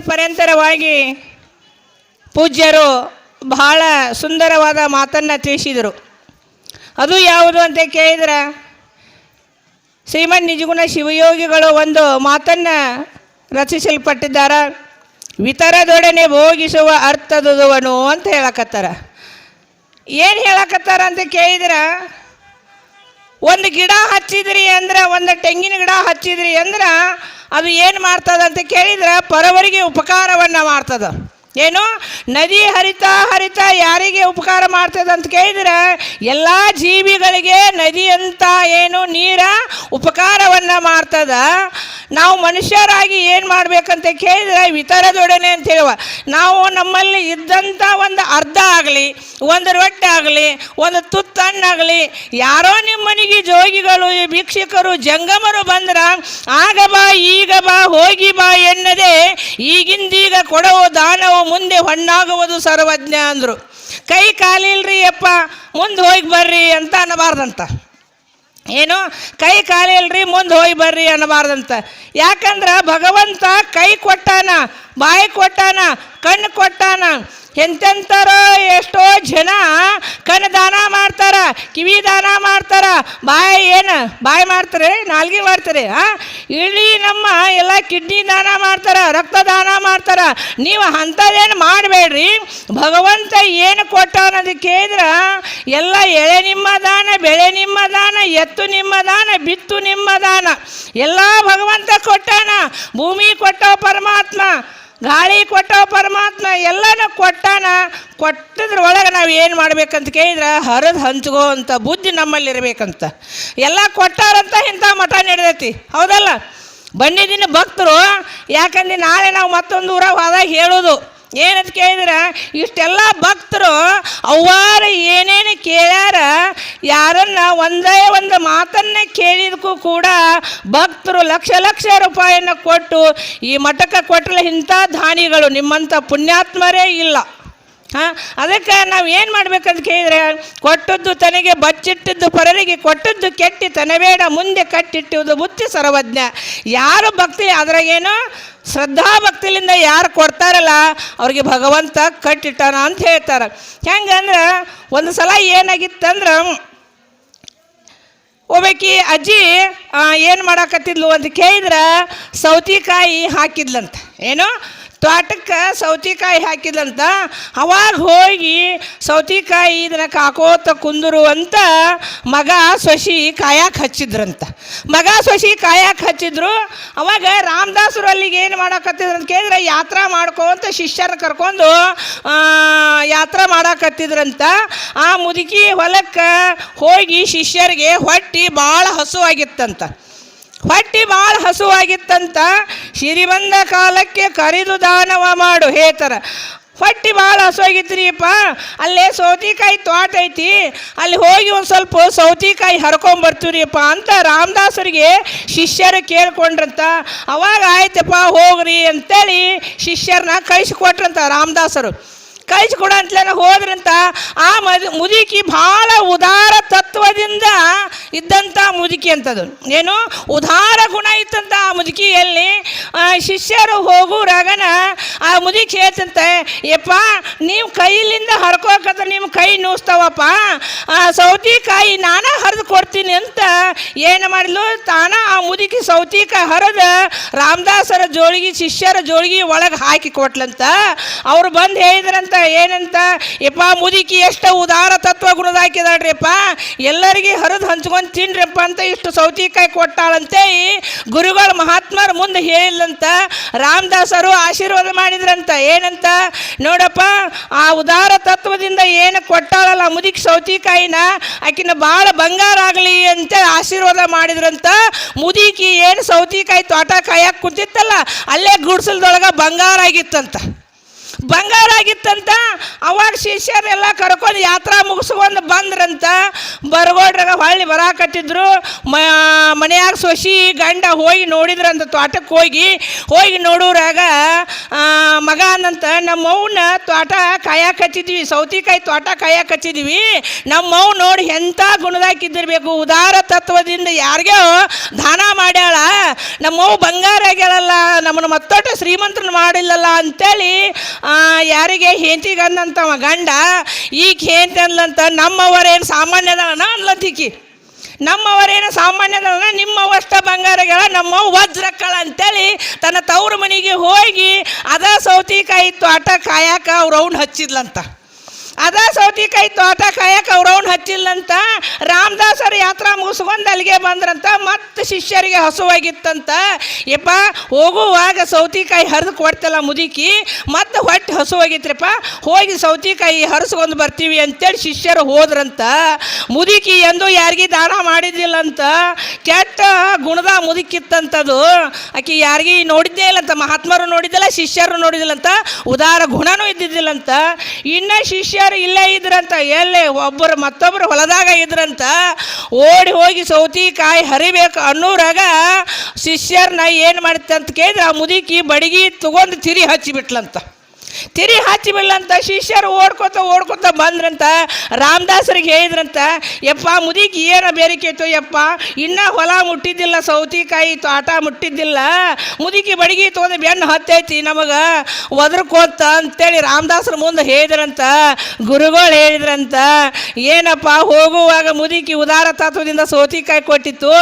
ಪರ್ಯಂತರವಾಗಿ ಪೂಜ್ಯರು ಬಹಳ ಸುಂದರವಾದ ಮಾತನ್ನು ತಿಳಿಸಿದರು. ಅದು ಯಾವುದು ಅಂತ ಕೇಳಿದ್ರೆ, ಶ್ರೀಮನ್ ನಿಜಗುಣ ಶಿವಯೋಗಿಗಳು ಒಂದು ಮಾತನ್ನು ರಚಿಸಲ್ಪಟ್ಟಿದ್ದಾರೆ. ವಿತರದೊಡನೆ ಭೋಗಿಸುವ ಅರ್ಥದುವನು ಅಂತ ಹೇಳಕತ್ತಾರ. ಏನು ಹೇಳಕತ್ತಾರ ಅಂತ ಕೇಳಿದ್ರೆ ಒಂದು ಗಿಡ ಹಚ್ಚಿದ್ರಿ ಅಂದ್ರೆ, ಒಂದು ತೆಂಗಿನ ಗಿಡ ಹಚ್ಚಿದ್ರಿ ಅಂದ್ರೆ, ಅದು ಏನು ಮಾಡ್ತದ ಅಂತ ಕೇಳಿದ್ರೆ, ಪರವರಿಗೆ ಉಪಕಾರವನ್ನು ಮಾಡ್ತದೆ. ಏನು? ನದಿ ಹರಿತಾ ಹರಿತಾ ಯಾರಿಗೆ ಉಪಕಾರ ಮಾಡ್ತದೆ ಅಂತ ಕೇಳಿದ್ರೆ, ಎಲ್ಲ ಜೀವಿಗಳಿಗೆ ನದಿಯಂತ ಏನು ನೀರ ಉಪಕಾರವನ್ನು ಮಾಡ್ತದ. ನಾವು ಮನುಷ್ಯರಾಗಿ ಏನು ಮಾಡಬೇಕಂತ ಕೇಳಿದ್ರೆ ವಿತರದೊಡನೆ ಅಂತ ಹೇಳುವ. ನಾವು ನಮ್ಮಲ್ಲಿ ಇದ್ದಂಥ ಒಂದು ಅರ್ಧ ಆಗಲಿ, ಒಂದು ರೊಟ್ಟಿ ಆಗಲಿ, ಒಂದು ತುತ್ತಣ್ಣಾಗಲಿ, ಯಾರೋ ನಿಮ್ಮ ಮನೆಗೆ ಜೋಗಿಗಳು ಭಿಕ್ಷುಕರು, ಜಂಗಮರು ಬಂದ್ರೆ, ಆಗ ಬಾ, ಈಗ ಬಾ, ಹೋಗಿ ಬಾ ಎನ್ನದೇ ಈಗಿಂದೀಗ ಕೊಡವು ದಾನವು ಮುಂದೆ ಹೊಣ್ಣಾಗುವುದು ಸರ್ವಜ್ಞ ಅಂದರು. ಕೈ ಕಾಲಿಲ್ರಿ ಅಪ್ಪ, ಮುಂದೆ ಹೋಗಿ ಬರ್ರಿ ಅಂತ ಅನ್ನಬಾರ್ದಂತ. ಏನು ಕೈ ಕಾಲಿಲ್ರಿ ಮುಂದೆ ಹೋಗಿ ಬರ್ರಿ ಅನ್ನಬಾರ್ದಂತ. ಯಾಕಂದ್ರೆ ಭಗವಂತ ಕೈ ಕೊಟ್ಟಾನ, ಬಾಯಿ ಕೊಟ್ಟಾನ, ಕಣ್ಣು ಕೊಟ್ಟಾನ ಎಂತೆಂಥರೋ ಎಷ್ಟೋ ಜನ ಕಣ್ಣು ದಾನ ಮಾಡ್ತಾರ ಕಿವಿ ದಾನ ಮಾಡ್ತಾರ. ಬಾಯಿ ಏನು, ಬಾಯಿ ಮಾಡ್ತಾರೆ, ನಾಲ್ಗೆ ಮಾಡ್ತಾರೆ, ಆ? ಇಡೀ ನಮ್ಮ ಎಲ್ಲ ಕಿಡ್ನಿ ದಾನ ಮಾಡ್ತಾರ ರಕ್ತ ದಾನ ಮಾಡ್ತಾರ. ನೀವು ಅಂಥದ್ದೇನು ಮಾಡಬೇಡ್ರಿ. ಭಗವಂತ ಏನು ಕೊಟ್ಟ ಅನ್ನೋದು ಎಲ್ಲ ಎಳೆ ನಿಮ್ಮ ದಾನ, ಬೆಳೆ ನಿಮ್ಮ ದಾನ, ಎತ್ತು ನಿಮ್ಮ ದಾನ, ಬಿತ್ತು ನಿಮ್ಮ ದಾನ. ಎಲ್ಲ ಭಗವಂತ ಕೊಟ್ಟಾನ, ಭೂಮಿ ಕೊಟ್ಟ ಪರಮಾತ್ಮ. ಗಾಳಿ ಕೊಟ್ಟ ಪರಮಾತ್ಮ ಎಲ್ಲನೂ ಕೊಟ್ಟಾನ ಕೊಟ್ಟದ್ರೊಳಗೆ ನಾವು ಏನು ಮಾಡ್ಬೇಕಂತ ಕೇಳಿದ್ರೆ, ಹರಿದು ಹಂಚ್ಕೋ ಅಂತ ಬುದ್ಧಿ ನಮ್ಮಲ್ಲಿ ಇರಬೇಕಂತ ಎಲ್ಲ ಕೊಟ್ಟಾರಂತ ಇಂಥ ಮಠ ನಡೆದೈತಿ. ಹೌದಲ್ಲ? ಬಂದಿದ್ದೀನಿ ಭಕ್ತರು, ಯಾಕಂದ್ರೆ ನಾಳೆ ನಾವು ಮತ್ತೊಂದು ಊರಾಗ ಹೋದಾಗ ಹೇಳೋದು. ಏನಂತ ಕೇಳಿದ್ರೆ, ಇಷ್ಟೆಲ್ಲ ಭಕ್ತರು ಅವ್ವಾರ ಏನೇನು ಕೇಳ್ಯಾರ ಯಾರನ್ನ ಒಂದೇ ಒಂದು ಮಾತನ್ನೇ ಕೇಳಿದಕ್ಕೂ ಕೂಡ ಭಕ್ತರು ಲಕ್ಷ ಲಕ್ಷ ರೂಪಾಯಿಯನ್ನು ಕೊಟ್ಟು ಈ ಮಠಕ್ಕೆ ಕೊಟ್ಟರೆ ಇಂಥ ದಾನಿಗಳು ನಿಮ್ಮಂಥ ಪುಣ್ಯಾತ್ಮರೇ ಇಲ್ಲ. ಹಾಂ, ಅದಕ್ಕೆ ನಾವು ಏನು ಮಾಡ್ಬೇಕಂತ ಕೇಳಿದರೆ, ಕೊಟ್ಟದ್ದು ತನಗೆ ಬಚ್ಚಿಟ್ಟಿದ್ದು ಪರರಿಗೆ ಕೊಟ್ಟದ್ದು ಕೆಟ್ಟಿ ತನಬೇಡ, ಮುಂದೆ ಕಟ್ಟಿಟ್ಟುವುದು ಬುತ್ತಿ ಸರ್ವಜ್ಞ. ಯಾರು ಭಕ್ತಿ ಅದ್ರಾಗೇನು ಶ್ರದ್ಧಾ ಭಕ್ತಿಲಿಂದ ಯಾರು ಕೊಡ್ತಾರಲ್ಲ, ಅವ್ರಿಗೆ ಭಗವಂತ ಕಟ್ಟಿಟ್ಟಾನ ಅಂತ ಹೇಳ್ತಾರೆ. ಹೆಂಗಂದ್ರೆ, ಒಂದು ಸಲ ಏನಾಗಿತ್ತಂದ್ರೆ ಒಬ್ಬಾಕಿ ಅಜ್ಜಿ ಏನು ಮಾಡಾಕತ್ತಿದ್ಲು ಅಂತ ಕೇಳಿದ್ರೆ ಸೌತಿಕಾಯಿ ಹಾಕಿದ್ಲಂತ. ಏನು? ತೋಟಕ್ಕೆ ಸೌತಿಕಾಯಿ ಹಾಕಿದಂತ ಅವಾಗ ಹೋಗಿ ಸೌತಿಕಾಯಿ ಇದನ್ನ ಕಾಕೋತ ಕುಂದರು ಅಂತ ಮಗ ಸೊಸಿ ಕಾಯಕ್ಕೆ ಹಚ್ಚಿದ್ರಂತ. ಮಗ ಸೊಸಿ ಕಾಯಕ್ಕೆ ಹಚ್ಚಿದ್ರು, ಅವಾಗ ರಾಮದಾಸರು ಅಲ್ಲಿಗೆ ಏನು ಮಾಡಾಕತ್ತಿದ್ರು ಅಂತ ಕೇಳಿದ್ರೆ, ಯಾತ್ರಾ ಮಾಡ್ಕೊಂತ ಶಿಷ್ಯರ ಕರ್ಕೊಂಡು ಯಾತ್ರಾ ಮಾಡಾಕತ್ತಿದ್ರಂತ. ಆ ಮುದುಕಿ ಹೊಲಕ್ಕೆ ಹೋಗಿ ಶಿಷ್ಯರಿಗೆ ಹೊಟ್ಟಿ ಭಾಳ ಹಸುವಾಗಿತ್ತಂತ. ಹೊಟ್ಟಿ ಭಾಳ ಹಸುವಾಗಿತ್ತಂತ ಸಿರಿ ಬಂದ ಕಾಲಕ್ಕೆ ಕರಿದು ದಾನವ ಮಾಡು ಹೇತರ ಹೊಟ್ಟಿ ಭಾಳ ಹಸುವಾಗಿತ್ರಿಯಪ್ಪ ಅಲ್ಲೇ ಸೌತಿಕಾಯಿ ತೋಟ ಐತಿ, ಅಲ್ಲಿ ಹೋಗಿ ಒಂದು ಸ್ವಲ್ಪ ಸೌತಿಕಾಯಿ ಹರ್ಕೊಂಬರ್ತೀವ್ರಿಯಪ್ಪ ಅಂತ ರಾಮದಾಸರಿಗೆ ಶಿಷ್ಯರು ಕೇಳ್ಕೊಂಡ್ರಂತ. ಅವಾಗ ಆಯ್ತಪ್ಪ ಹೋಗ್ರಿ ಅಂತೇಳಿ ಶಿಷ್ಯರನ್ನ ಕಳಿಸಿಕೊಟ್ರಂತ ರಾಮದಾಸರು. ಕಳಿಸ್ಕೊಡ ಅಂತಲೇ ಹೋದ್ರಂತ, ಆ ಮದ್, ಮುದುಕಿ ಭಾಳ ಉದಾರ ತತ್ವದಿಂದ ಇದ್ದಂಥ ಮುದುಕಿ ಅಂತದು. ಏನು? ಉದಾರ ಗುಣ ಇತ್ತಂತ ಆ ಮುದುಕಿಯಲ್ಲಿ ಶಿಷ್ಯರು ಹೋಗು ರಗನ, ಆ ಮುದುಕಿ ಹೇಳ್ತಂತೆ, ಯಪ್ಪ, ನೀವು ಕೈಲಿಂದ ಹರ್ಕೋಕತ್ತ ನಿಮ್ಮ ಕೈ ನೋಸ್ತಾವಪ್ಪ ಸೌತಿಕಾಯಿ ನಾನೇ ಹರಿದು ಕೊಡ್ತೀನಿ ಅಂತ ಏನು ಮಾಡಲು? ತಾನ ಆ ಮುದುಕಿ ಸೌತಿಕಾಯಿ ಹರಿದ ರಾಮದಾಸರ ಜೋಳಿಗೆ, ಶಿಷ್ಯರ ಜೋಳಿಗೆ ಒಳಗೆ ಹಾಕಿ ಕೊಟ್ಲಂತ, ಅವ್ರು ಬಂದು ಹೇಳಿದ್ರಂತ ಏನಂತ? ಯಪ್ಪ ಮುದುಕಿ ಎಷ್ಟು ಉದಾರ ತತ್ವ ಗುಣದಾಕಿದಾಳ್ರಿಪ್ಪ ಎಲ್ಲರಿಗೆ ಹರಿದು ಹಂಚ್ಕೊಂಡು ತಿನ್ರಿಪ್ಪ ಅಂತ ಇಷ್ಟು ಸೌತಿಕಾಯಿ ಕೊಟ್ಟಾಳಂತೆ ಈ ಗುರುಗಳು ಮಹಾತ್ಮರ ಮುಂದೆ ಹೇಳಿಲ್ಲಂತ ರಾಮದಾಸರು ಆಶೀರ್ವಾದ ಮಾಡಿದ್ರಂತ. ಏನಂತ? ನೋಡಪ್ಪ, ಆ ಉದಾರ ತತ್ವದಿಂದ ಏನು ಕೊಟ್ಟಾಳಲ್ಲ ಮುದುಕಿ ಸೌತಿಕಾಯಿನ? ಆಕಿನ ಭಾಳ ಬಂಗಾರ ಆಗಲಿ ಅಂತ ಆಶೀರ್ವಾದ ಮಾಡಿದ್ರಂತ. ಮುದುಕಿ ಏನು ಸೌತಿಕಾಯಿ ತೋಟ ಕಾಯಕ್ಕೆ ಕುಂತಿತ್ತಲ್ಲ, ಅಲ್ಲೇ ಗುಡ್ಸಲ್ದೊಳಗೆ ಬಂಗಾರ ಆಗಿತ್ತಂತ. ಬಂಗಾರ ಆಗಿತ್ತಂತ, ಅವಾಗ ಶಿಷ್ಯರೆಲ್ಲ ಕರ್ಕೊಂಡು ಯಾತ್ರಾ ಮುಗಿಸ್ಕೊಂಡು ಬಂದ್ರಂತ, ಬರಗೋಡ್ರಾಗ ಹೊಳ್ಳಿ ಬರಾಕತ್ತಿದ್ರು ಮನೆಯಾಗ ಸೊಸಿ ಗಂಡ ಹೋಗಿ ನೋಡಿದ್ರಂತ ತೋಟಕ್ಕೆ ಹೋಗಿ ಹೋಗಿ ನೋಡೋರಾಗ ಮಗ ಅನ್ನಂತ ನಮ್ಮ ಅವ್ನ ತೋಟ ಕಾಯಕ್ಕೆ ಹಚ್ಚಿದ್ವಿ, ಸೌತಿಕಾಯಿ ತೋಟ ಕಾಯಕ್ಕೆ ಹಚ್ಚಿದ್ವಿ. ನೋಡಿ ಎಂಥ ಗುಣದಾಕಿದ್ದಿರಬೇಕು ಉದಾರ ತತ್ವದಿಂದ ಯಾರಿಗೋ ದಾನ ಮಾಡ್ಯಾಳ. ನಮ್ಮವ್ವ ಬಂಗಾರ ಆಗ್ಯಾಳಲ್ಲ, ನಮ್ಮನ್ನು ಮತ್ತೊಟ್ಟು ಶ್ರೀಮಂತನ ಮಾಡಿಲ್ಲಲ್ಲ ಅಂತೇಳಿ ಯಾರಿಗೆ ಹೆಂಡತಿಗೆ ಅಂದಂತವ ಗಂಡ ಈಗ ಹೆಂಡತಿ ಅಂದ್ಲಂತ ನಮ್ಮವರೇನು ಸಾಮಾನ್ಯದವನ ಅನ್ಲಂತಿಕ್ಕಿ. ನಮ್ಮವರೇನು ಸಾಮಾನ್ಯದಲ್ಲ ನಿಮ್ಮವಷ್ಟ ಬಂಗಾರಗಳ, ನಮ್ಮ ವಜ್ರಕ್ಕಳ ಅಂತೇಳಿ ತನ್ನ ತವ್ರ ಮನೆಗೆ ಹೋಗಿ ಅದ ಸೌತಿಕಾಯಿ ಆಟ ಕಾಯಕ ಅವ್ರು ಅವ್ನು ಹಚ್ಚಿದ್ಲಂತ. ಅದ ಸೌತಿಕಾಯಿ ತೋಟ ಕಾಯಕ ಅವ್ರವ್ನ ಹಚ್ಚಿಲ್ಲಂತ ರಾಮದಾಸರ ಯಾತ್ರಾ ಮುಗಿಸ್ಕೊಂಡು ಅಲ್ಲಿಗೆ ಬಂದ್ರಂತ ಮತ್ತೆ ಶಿಷ್ಯರಿಗೆ ಹಸುವಾಗಿತ್ತಂತ. ಯಪ್ಪ ಹೋಗುವಾಗ ಸೌತಿಕಾಯಿ ಹರಿದು ಕೊಡ್ತಲ್ಲ ಮುದುಕಿ, ಮತ್ತೆ ಹೊಟ್ಟೆ ಹಸುವಾಗಿತ್ರಿಪ್ಪ, ಹೋಗಿ ಸೌತಿಕಾಯಿ ಹರಿಸ್ಕೊಂಡು ಬರ್ತೀವಿ ಅಂತೇಳಿ ಶಿಷ್ಯರು ಹೋದ್ರಂತ. ಮುದುಕಿ ಎಂದು ಯಾರಿಗೆ ದಾನ ಮಾಡಿದ್ದಿಲ್ಲಂತ, ಕೆಟ್ಟ ಗುಣದ ಮುದುಕಿತ್ತಂತದು. ಆಕೆ ಯಾರಿಗೆ ನೋಡಿದ್ದೇ ಇಲ್ಲಂತ, ಮಹಾತ್ಮರು ನೋಡಿದ್ದಿಲ್ಲ, ಶಿಷ್ಯರು ನೋಡಿದ್ದಿಲ್ಲಂತ, ಉದಾರ ಗುಣನೂ ಇದ್ದಿದ್ದಿಲ್ಲಂತ. ಇನ್ನ ಶಿಷ್ಯರು ಇಲ್ಲೇ ಇದ್ರಂತ, ಎಲ್ಲೇ? ಒಬ್ಬರು ಮತ್ತೊಬ್ಬರು ಹೊಲದಾಗ ಇದ್ರಂತ, ಓಡಿ ಹೋಗಿ ಸೌತಿಕಾಯಿ ಹರಿಬೇಕು ಅನ್ನೋರಾಗ ಶಿಷ್ಯರನ್ನ ಏನು ಮಾಡುತ್ತೆ ಅಂತ ಕೇಳಿದ್ರೆ ಆ ಮುದುಕಿ ಬಡಗಿ ತಗೊಂಡು ತಿರಿ ಹಚ್ಚಿಬಿಟ್ಲಂತ. ತಿರಿ ಹಚ್ಚಿಬಿಡ್ಲಂತ ಶಿಷ್ಯರು ಓಡ್ಕೋತ, ಓಡ್ಕೊತ ಬಂದ್ರಂತ, ರಾಮದಾಸರಿಗೆ ಹೇಳಿದ್ರಂತ, ಯಪ್ಪ ಮುದಿಗೆ ಏನ ಬೇರಿಕೆತ್ತು ಯಪ್ಪ, ಇನ್ನ ಹೊಲ ಮುಟ್ಟಿದ್ದಿಲ್ಲ, ಸೌತಿಕಾಯಿ ತೋಟ ಮುಟ್ಟಿದ್ದಿಲ್ಲ ಮುದುಕಿ ಬಡಗಿ ತೊಗೊಂಡು ಬೆನ್ನು ಹತ್ತೈತಿ, ನಮಗೆ ಒದರ್ಕೋತ ಅಂತೇಳಿ ರಾಮದಾಸರ ಮುಂದೆ ಹೇಳಿದ್ರಂತ, ಗುರುಗಳು ಹೇಳಿದ್ರಂತ, ಏನಪ್ಪ ಹೋಗುವಾಗ ಮುದುಕಿ ಉದಾರ ತತ್ವದಿಂದ ಸೌತಿಕಾಯಿ ಕೊಟ್ಟಿತ್ತು,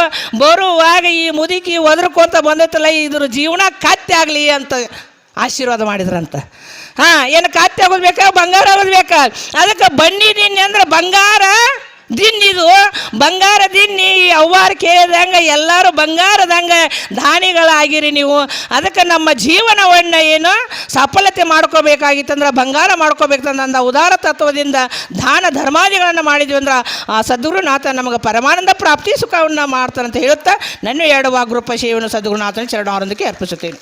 ಬರುವಾಗ ಈ ಮುದುಕಿ ಒದರ್ಕೋತ ಬಂದೈತಲ್ಲ, ಇದ್ರ ಜೀವನ ಕತ್ತೆ ಆಗಲಿ ಅಂತ ಆಶೀರ್ವಾದ ಮಾಡಿದ್ರಂತ ಹಾಂ ಏನು ಕಾತ್ಯ ಆಗೋದು ಬೇಕಾ ಬಂಗಾರ ಆಗೋದು ಬೇಕಾ ಅದಕ್ಕೆ ಬನ್ನಿ ದಿನ್ನಿ ಅಂದ್ರೆ ಬಂಗಾರ ದಿನ್ನಿದು ಬಂಗಾರ ದಿನ್ನಿ ಅವ್ವಾರು ಕೇಳಿದಂಗೆ ಎಲ್ಲರೂ ಬಂಗಾರದಂಗೆ ದಾನಿಗಳಾಗಿರಿ ನೀವು ಅದಕ್ಕೆ ನಮ್ಮ ಜೀವನವನ್ನು ಏನು ಸಫಲತೆ ಮಾಡ್ಕೋಬೇಕಾಗಿತ್ತಂದ್ರೆ ಬಂಗಾರ ಮಾಡ್ಕೋಬೇಕಂದ್ರೆ ಉದಾರ ತತ್ವದಿಂದ ದಾನ ಧರ್ಮಾದಿಗಳನ್ನು ಮಾಡಿದ್ವಿ ಅಂದ್ರೆ ಆ ಸದ್ಗುರುನಾಥ ನಮಗೆ ಪರಮಾನಂದ ಪ್ರಾಪ್ತಿ ಸುಖವನ್ನು ಮಾಡ್ತಾನಂತ ಹೇಳುತ್ತಾ ನನ್ನ ಎರಡು ವಾಗ್ರೂಪ ಸೇವನ ಸದ್ಗುರುನಾಥನ ಚರಣಾರಂದಕ್ಕೆ ಅರ್ಪಿಸುತ್ತೇನೆ